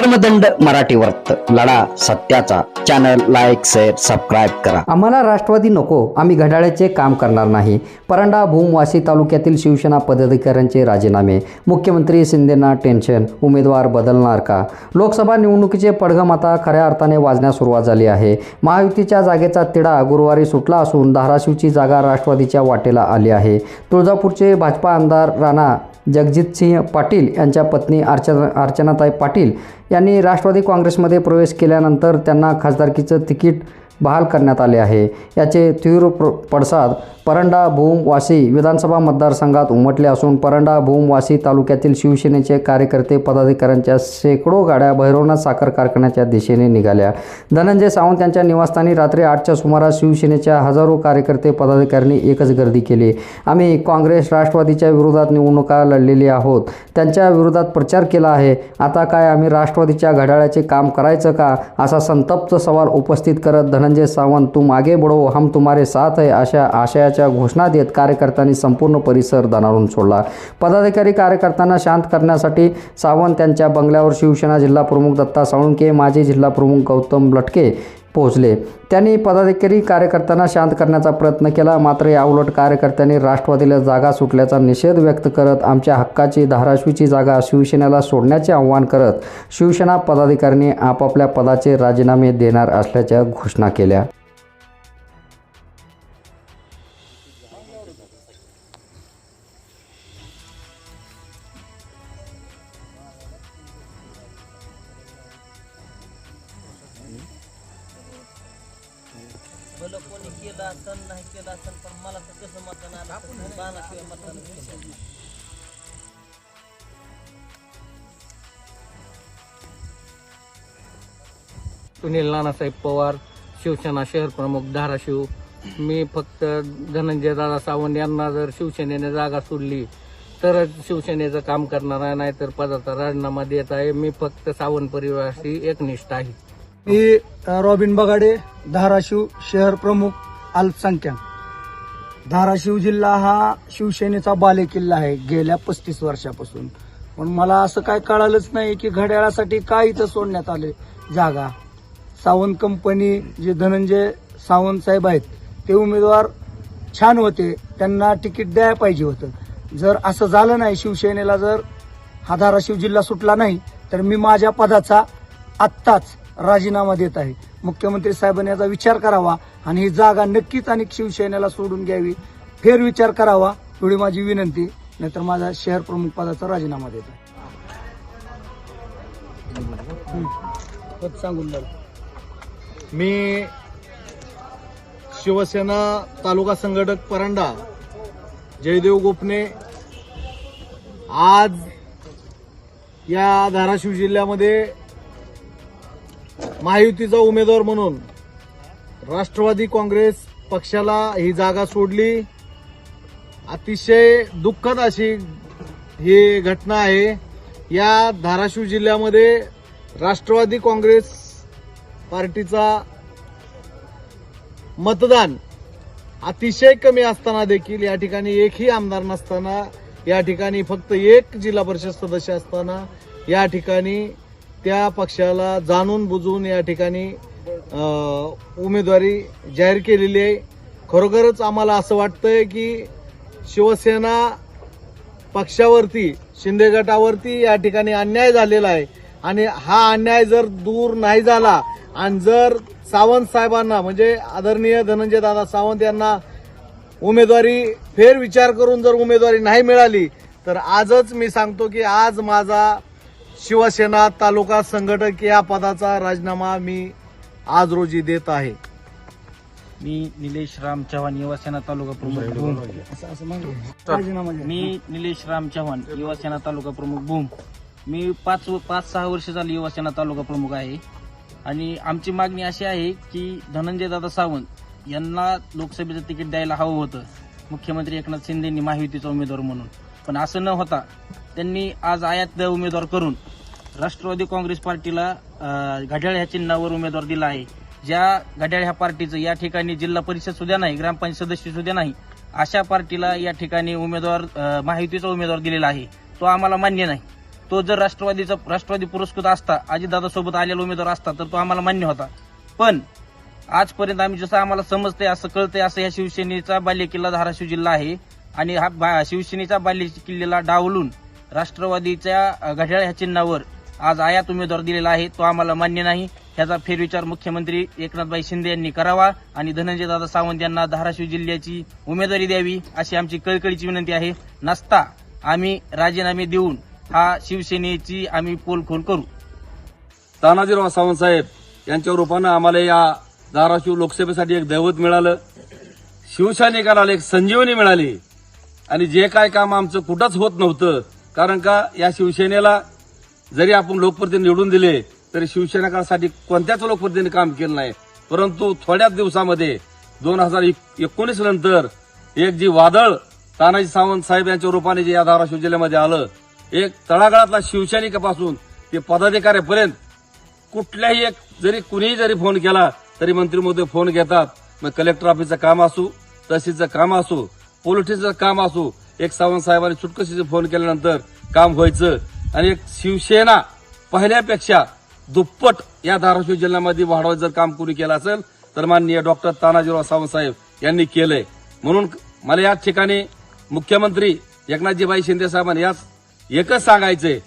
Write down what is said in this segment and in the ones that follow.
धर्मदंड मराठी वर्त लढा सत्याचा. चॅनल लाईक शेअर सबस्क्राईब करा. आम्हाला राष्ट्रवादी नको. आम्ही घड्याळ्याचे काम करणार नाही. परंडा भूम वाशी तालुक्यातील शिवसेना पदाधिकाऱ्यांचे राजीनामे. मुख्यमंत्री शिंदेना टेन्शन उमेदवार बदलणार का? लोकसभा निवडणुकीचे पडघम आता खऱ्या अर्थाने वाजण्यास सुरुवात झाली आहे. महायुतीच्या जागेचा तिढा गुरुवारी सुटला असून धाराशिवची जागा राष्ट्रवादीच्या वाटेला आली आहे. तुळजापूरचे भाजपा आमदार राणा जगजितसिंह पाटील यांच्या पत्नी अर्चना अर्चनाताई पाटील यांनी राष्ट्रवादी काँग्रेसमध्ये प्रवेश केल्यानंतर त्यांना खासदारकीचं तिकीट बहाल करण्यात आले आहे. याचे तीव्र प्र पडसाद परंडा भूम वाशी विधानसभा मतदारसंघात उमटले असून परंडा भूम वाशी तालुक्यातील शिवसेनेचे कार्यकर्ते पदाधिकाऱ्यांच्या शेकडो गाड्या भैरवनाथ साखर कारखान्याच्या दिशेने निघाल्या. धनंजय सावंत यांच्या निवासस्थानी रात्री आठच्या सुमारास शिवसेनेच्या हजारो कार्यकर्ते पदाधिकाऱ्यांनी एकच गर्दी केली. आम्ही काँग्रेस राष्ट्रवादीच्या विरोधात निवडणुका लढलेली आहोत. त्यांच्या विरोधात प्रचार केला आहे. आता काय आम्ही राष्ट्रवादीच्या घड्याळाचे काम करायचं का? असा संतप्त सवाल उपस्थित करत धनंजय सावंत तुम आगे बढो हम तुम्हारे साथ है अशा आशयाच्या घोषणा देत कार्यकर्त्यांनी संपूर्ण परिसर दणारून सोडला. पदाधिकारी कार्यकर्त्यांना शांत करण्यासाठी सावंत त्यांच्या बंगल्यावर शिवसेना जिल्हा प्रमुख दत्ता साळुंके माजी जिल्हा प्रमुख गौतम लटके पोहोचले. त्यांनी पदाधिकारी कार्यकर्त्यांना शांत करण्याचा प्रयत्न केला. मात्र याउलट कार्यकर्त्यांनी राष्ट्रवादीला जागा सुटल्याचा निषेध व्यक्त करत आमच्या हक्काची धाराशिवची जागा शिवसेनेला सोडण्याचे आवाहन करत शिवसेना पदाधिकाऱ्यांनी आपापल्या पदाचे राजीनामे देणार असल्याच्या घोषणा केल्या. केलं असेल नाही केलं असेल पण मला तर कसं मतदान आलं तर बाणाशिवाय मतदान. सुनील नानासाहेब पवार शिवसेना शहर प्रमुख धाराशिव. मी फक्त धनंजय दादा सावंत यांना जर शिवसेनेने जागा सोडली तरच शिवसेनेचं काम करणार आहे नाहीतर पदाचा राजीनामा देत आहे. मी फक्त सावंत परिवाराशी एकनिष्ठ आहे. मी अ, रॉबिन बगाडे धाराशिव शहर प्रमुख. अल्पसंख्याक. धाराशिव जिल्हा हा शिवसेनेचा बालेकिल्ला आहे गेल्या पस्तीस वर्षापासून. पण मला असं काय कळालंच नाही की घड्याळासाठी काय इथं सोडण्यात आले जागा. सावंत कंपनी जे धनंजय सावंत साहेब आहेत ते उमेदवार छान होते त्यांना तिकीट द्यायला पाहिजे होतं. जर असं झालं नाही शिवसेनेला जर हा धाराशिव जिल्हा सुटला नाही तर मी माझ्या पदाचा आत्ताच राजीनामा देत आहे. मुख्यमंत्री साहेबांनी याचा विचार करावा आणि ही जागा नक्कीच आणि शिवसेनेला सोडून घ्यावी. फेर विचार करावा एवढी माझी विनंती. नाहीतर माझा शहर प्रमुख पदाचा राजीनामा देत आहे. पद सांगून द्या. मी शिवसेना तालुका संघटक परंडा जयदेव गोपने आज या धाराशिव जिल्ह्यामध्ये महायुतीचा उमेदवार म्हणून राष्ट्रवादी काँग्रेस पक्षाला ही जागा सोडली. अतिशय दुःखद अशी ही घटना आहे. या धाराशिव जिल्ह्यामध्ये राष्ट्रवादी काँग्रेस पार्टीचा मतदान अतिशय कमी असताना देखील या ठिकाणी एकही आमदार नसताना या ठिकाणी फक्त एक जिल्हा परिषद सदस्य असताना या ठिकाणी त्या पक्षाला जाणून बुजून या ठिकाणी उमेदवारी जाहीर केलेली आहे. खरोखरच आम्हाला असं वाटतंय की शिवसेना पक्षावरती शिंदे गटावरती या ठिकाणी अन्याय झालेला आहे. आणि हा अन्याय जर दूर नाही झाला आणि जर सावंत साहेबांना म्हणजे आदरणीय धनंजय दादा सावंत यांना उमेदवारी फेर विचार करून जर उमेदवारी नाही मिळाली तर आजच मी सांगतो की आज माझा शिवसेना तालुका संघटक या पदाचा राजीनामा मी आज रोजी देत आहे. मी निलेश राम चव्हाण युवासेना तालुका प्रमुख. भूम असं असं मागं. राजीनामा द्या. मी निलेश राम चव्हाण युवासेना तालुका प्रमुख. भूम मी पाच पाच सहा वर्ष झाली युवासेना तालुका प्रमुख आहे. आणि आमची मागणी अशी आहे की धनंजय दादा सावंत यांना लोकसभेचं तिकीट द्यायला हवं होतं. मुख्यमंत्री एकनाथ शिंदेंनी महायुतीचा उमेदवार म्हणून. पण असं न होता त्यांनी आज आयात उमेदवार करून राष्ट्रवादी काँग्रेस पार्टीला घड्याळ ह्या चिन्हावर उमेदवार दिला आहे. ज्या घड्याळ ह्या पार्टीचं या ठिकाणी जिल्हा परिषद सुद्धा नाही ग्रामपंचायत सदस्य सुद्धा नाही अशा पार्टीला या ठिकाणी उमेदवार महायुतीचा उमेदवार दिलेला आहे. तो आम्हाला मान्य नाही. तो जर राष्ट्रवादीचा राष्ट्रवादी पुरस्कृत असता अजितदादा सोबत आलेला उमेदवार असता तर तो आम्हाला मान्य होता. पण आजपर्यंत आम्ही जसं आम्हाला समजतंय असं कळतंय असं या शिवसेनेचा बालेकिल्ला धाराशिव जिल्हा आहे. आणि हा बा- शिवसेनेचा बाल्य किल्ल्याला डावलून राष्ट्रवादीच्या घड्याळ ह्या चिन्हावर आज आयात उमेदवार दिलेला आहे तो आम्हाला मान्य नाही. ह्याचा फेरविचार मुख्यमंत्री एकनाथभाई शिंदे यांनी करावा आणि धनंजयदादा सावंत यांना धाराशिव जिल्ह्याची उमेदवारी द्यावी अशी आमची कळकळीची विनंती आहे. नसता आम्ही राजीनामे देऊन हा शिवसेनेची आम्ही पोलखोल करू. तानाजीराव सावंत साहेब यांच्या रूपानं आम्हाला या धाराशिव लोकसभेसाठी एक दैवत मिळालं. शिवसैनिकाला एक संजीवनी मिळाली. आणि जे काय काम आमचं कुठंच होत नव्हतं कारण का या शिवसेनेला जरी आपण लोकप्रतिनिधी निवडून दिले तरी शिवसैनिकांसाठी कोणत्याच लोकप्रतिनिधी काम केलं नाही. परंतु थोड्याच दिवसामध्ये दोन हजार एकोणीस नंतर एक जी वादळ तानाजी सावंत साहेब यांच्या रूपाने जे या धाराशिव जिल्ह्यामध्ये आलं एक तळागाळातला शिवसैनिकापासून ते पदाधिकाऱ्यापर्यंत कुठल्याही एक जरी कुणीही जरी फोन केला तरी मंत्री मोदी फोन घेतात. मग कलेक्टर ऑफिसचं काम असू तहसीलचं काम असू पोलिसचं काम असू एक सावंत साहेबांनी चुटकशीचे फोन केल्यानंतर काम व्हायचं. आणि एक शिवसेना पहिल्यापेक्षा दुप्पट या धाराशिव जिल्ह्यामध्ये वाढवायचं जर काम कुणी केलं असेल तर माननीय डॉक्टर तानाजीराव सावंत साहेब यांनी केलंय. म्हणून मला याच ठिकाणी मुख्यमंत्री एकनाथजीभाई शिंदे साहेबांनी याच एकच सांगायचंय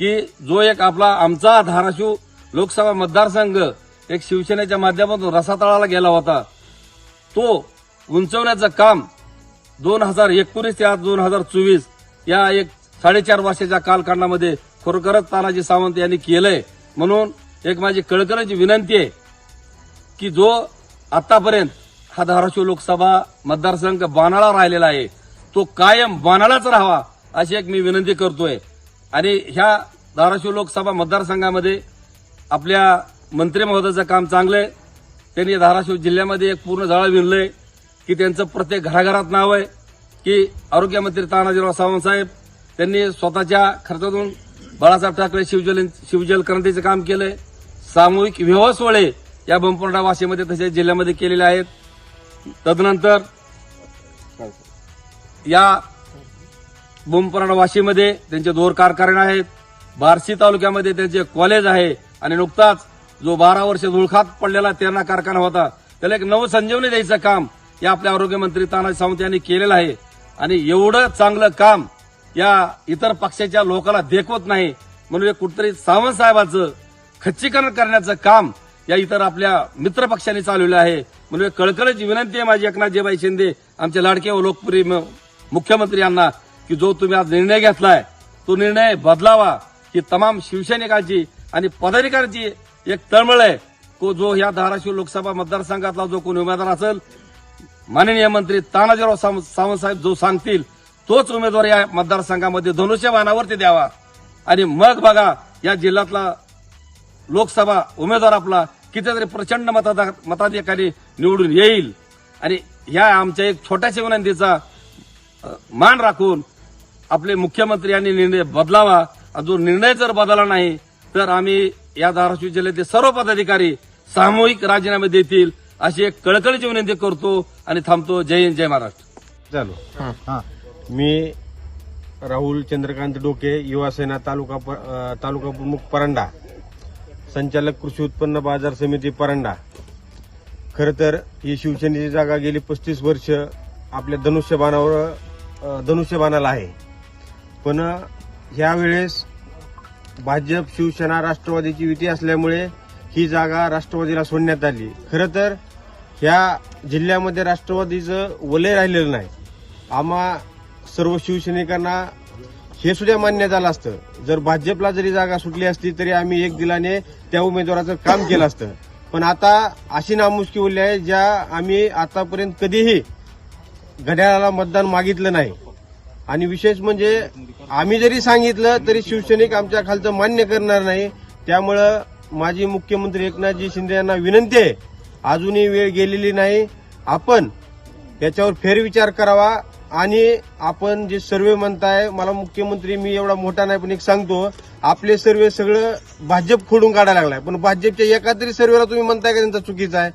की जो एक आपला आमचा धाराशिव लोकसभा मतदारसंघ एक शिवसेनेच्या माध्यमातून रसातळाला गेला होता तो उंचवण्याचं काम दोन हजार एकोणीस ते आज दोन हजार चोवीस या एक साडेचार वर्षाच्या कालखंडामध्ये खरोखरच तानाजी सावंत यांनी केलंय. म्हणून एक माझी कळकळीची विनंती आहे की जो आतापर्यंत हा धाराशिव लोकसभा मतदारसंघ बाणाला राहिलेला आहे तो कायम बाणालाच राहावा अशी एक मी विनंती करतोय. आणि ह्या धाराशिव लोकसभा मतदारसंघामध्ये आपल्या मंत्री महोदयाचं काम चांगलंय. त्यांनी धाराशिव जिल्ह्यामध्ये एक पूर्ण जाळं विणलंय. की त्यांचं प्रत्येक घराघरात नाव आहे की आरोग्यमंत्री तानाजीराव सावंतसाहेब त्यांनी स्वतःच्या खर्चातून बाळासाहेब ठाकरे शिवजल शिवजल क्रांतीचं काम केलंय. सामूहिक विवाह सोहळे या बंपरडा वाशीमध्ये तसेच जिल्ह्यामध्ये केलेले आहेत. तदनंतर या बोमपराडा वाशीमध्ये त्यांचे दोर कारखाने आहेत. बार्शी तालुक्यामध्ये त्यांचे कॉलेज आहे आणि नुकताच जो बारा वर्ष धुळखात पडलेला तेरणा कारखाना होता त्याला एक नवसंजीवनी द्यायचं काम या आपल्या आरोग्यमंत्री तानाजी सावंत यांनी केलेलं आहे. आणि एवढं चांगलं काम या इतर पक्षाच्या लोकांना देखवत नाही म्हणून हे कुठतरी सावंत साहेबांचं खच्चीकरण करण्याचं काम या इतर आपल्या मित्र पक्षांनी चालवलं आहे. म्हणून कळकळीची विनंती आहे माझी एकनाथजीबाई शिंदे आमचे लाडके व लोकप्रिय म- मुख्यमंत्री यांना की जो तुम्ही आज निर्णय घेतलाय तो निर्णय बदलावा. ही तमाम शिवसैनिकांची आणि पदाधिकाऱ्यांची एक तळमळ आहे. को जो या धाराशिव लोकसभा मतदारसंघातला जो कोणी उमेदवार असेल माननीय मंत्री तानाजीराव सावंत साहेब जो सांगतील तोच उमेदवार या मतदारसंघामध्ये धनुष्यबाणावरती द्यावा. आणि मग बघा या जिल्ह्यातला लोकसभा उमेदवार आपला कितीतरी प्रचंड मताधा मताधिकारी निवडून येईल. आणि ह्या आमच्या एक छोट्याशा विनंतीचा मान राखून आपले मुख्यमंत्री यांनी निर्णय बदलावा. जो निर्णय जर बदलला नाही तर आम्ही या धाराशिव जिल्ह्यातील सर्व पदाधिकारी सामूहिक राजीनामे देतील. अशी एक कळकळीची विनंती करतो आणि थांबतो. जय हिंद जय महाराष्ट्र. झालो मी राहुल चंद्रकांत डोके युवासेना तालुका प- अ, तालुका प्रमुख परंडा संचालक कृषी उत्पन्न बाजार समिती परंडा. खरं तर ही शिवसेनेची जागा गेली पस्तीस वर्ष आपल्या धनुष्यबाणावर धनुष्यबाणाला आहे. पण ह्यावेळेस भाजप शिवसेना राष्ट्रवादीची युती असल्यामुळे ही जागा राष्ट्रवादीला सोडण्यात आली. खरं तर ह्या जिल्ह्यामध्ये राष्ट्रवादीचं वलय राहिलेलं नाही आम्हा सर्व शिवसैनिकांना हे सुद्धा मान्य झालं असतं. जर भाजपला जरी जागा सुटली असती तरी आम्ही एक दिलाने त्या उमेदवाराचं काम केलं असतं. पण आता अशी नामुष्की उरली आहे ज्या आम्ही आतापर्यंत कधीही घड्याळाला मतदान मागितलं नाही. आणि विशेष म्हणजे आम्ही जरी सांगितलं तरी शिवसैनिक आमच्या खालचं मान्य करणार नाही. त्यामुळं माजी मुख्यमंत्री एकनाथजी शिंदे यांना विनंती आहे अजूनही वेळ गेलेली नाही. आपण याच्यावर फेरविचार करावा आणि आपण जे सर्वे म्हणताय मला मुख्यमंत्री मी एवढा मोठा नाही पण एक सांगतो आपले सर्वे सगळं भाजप खोडून काढायला लागलाय. पण भाजपच्या एका तरी सर्वेला तुम्ही म्हणताय का त्यांचा चुकीचा आहे?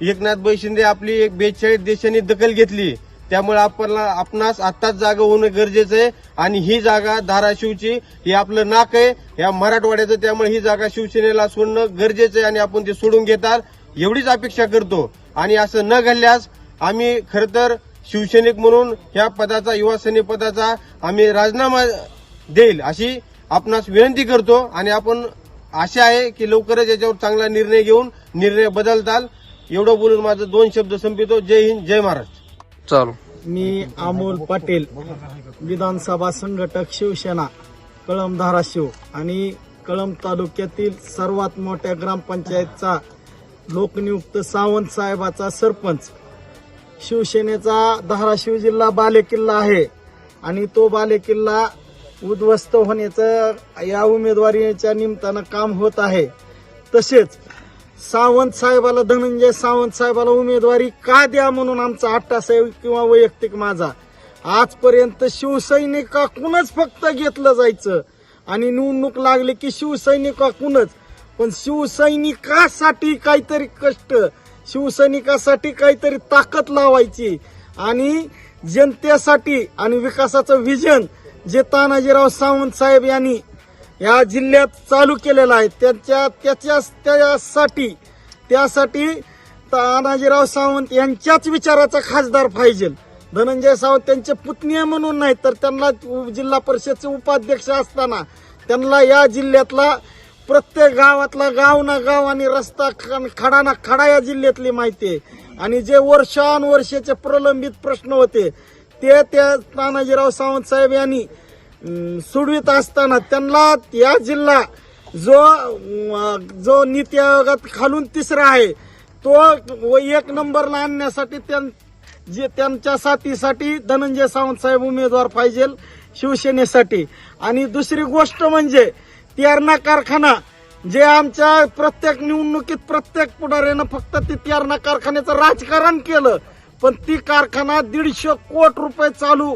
एकनाथ शिंदे आपली एक बेचाळीस देशांनी दखल घेतली. त्यामुळे आपल्याला आपणास आत्ताच जागा होणं गरजेचं आहे आणि ही जागा धाराशिवची हे आपलं नाक आहे. या मराठवाड्याचं त्यामुळे ही जागा शिवसेनेला सोडणं गरजेचं आहे आणि आपण ते सोडून घेतात एवढीच अपेक्षा करतो. आणि असं न घडल्यास आम्ही खरं तर शिवसैनिक म्हणून ह्या पदाचा युवा सैनिक पदाचा आम्ही राजीनामा देईल अशी आपणास विनंती करतो. आणि आपण आशा आहे की लवकरच याच्यावर चांगला निर्णय घेऊन निर्णय बदलताल. एवढं बोलून माझं दोन शब्द संपितो. जय हिंद जय महाराष्ट्र चालू. मी अमोल पाटील विधानसभा संघटक शिवसेना कळंब धाराशिव. आणि कळंब तालुक्यातील सर्वात मोठ्या ग्रामपंचायतचा लोकनियुक्त सावंत साहेबाचा सरपंच. शिवसेनेचा धाराशिव जिल्हा बालेकिल्ला आहे. आणि तो बालेकिल्ला उद्ध्वस्त होण्याचं या उमेदवारीच्या निमित्तानं काम होत आहे. तसेच सावंत साहेबाला धनंजय सावंत साहेबाला उमेदवारी का द्या म्हणून आमचा अट्टासाहेब किंवा वैयक्तिक माझा. आजपर्यंत शिवसैनिकाकूनच फक्त घेतलं जायचं. आणि निवडणूक लागली की शिवसैनिकाकूनच पण शिवसैनिकासाठी काहीतरी कष्ट शिवसैनिकासाठी काहीतरी ताकद लावायची आणि जनतेसाठी आणि विकासाचं विजन जे तानाजीराव सावंत साहेब यांनी या जिल्ह्यात चालू केलेलं आहे त्यांच्या त्याच्या त्यासाठी त्यासाठी तानाजीराव सावंत यांच्याच विचाराचा खासदार पाहिजे. धनंजय सावंत त्यांचे पुतणी म्हणून नाही तर त्यांना जिल्हा परिषदचे उपाध्यक्ष असताना त्यांना या जिल्ह्यातला प्रत्येक गावातला गाव ना गाव आणि रस्ता खडा ना खडा या जिल्ह्यातली माहिती आहे. आणि जे वर्षानुवर्षाचे प्रलंबित प्रश्न होते ते त्या तानाजीराव सावंत साहेब यांनी अं, सोडवित असताना त्यांना या जिल्हा जो जो नीती आयोगात खालून तिसरा आहे तो एक नंबरला आणण्यासाठी त्यां जे त्यांच्या साथीसाठी धनंजय सावंत साहेब उमेदवार पाहिजे शिवसेनेसाठी. आणि दुसरी गोष्ट म्हणजे तियारणा कारखाना जे आमच्या प्रत्येक निवडणुकीत प्रत्येक पुढाऱ्यानं फक्त ती तियारणा कारखान्याचं राजकारण केलं पण ती कारखाना दीडशे कोट रुपये चालू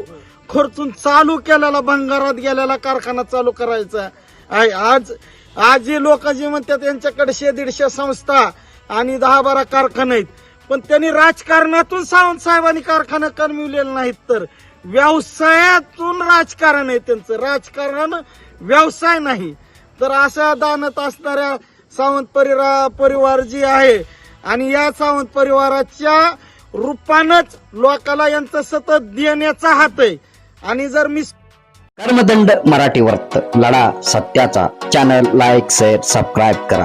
खर्चून चालू केलेला भंगारात गेलेला कारखाना चालू करायचा. आहे आज आज जे लोक जे म्हणतात यांच्याकडे शे दीडशे संस्था आणि दहा बारा कारखाने आहेत पण त्यांनी राजकारणातून सावंत साहेबांनी कारखाना कमविलेले नाहीत तर व्यवसायातून राजकारण आहे त्यांचं. राजकारण व्यवसाय नाही. तर अशा दानत असणाऱ्या सावंत परिवार परिवार जी आहे आणि या सावंत परिवाराच्या रूपानच लोकाला यांचं सतत देण्याचा हात आहे. आणि जर मी कर्मदंड मराठी वर्त लढा सत्याचा. चॅनल लाईक शेअर सबस्क्राईब करा.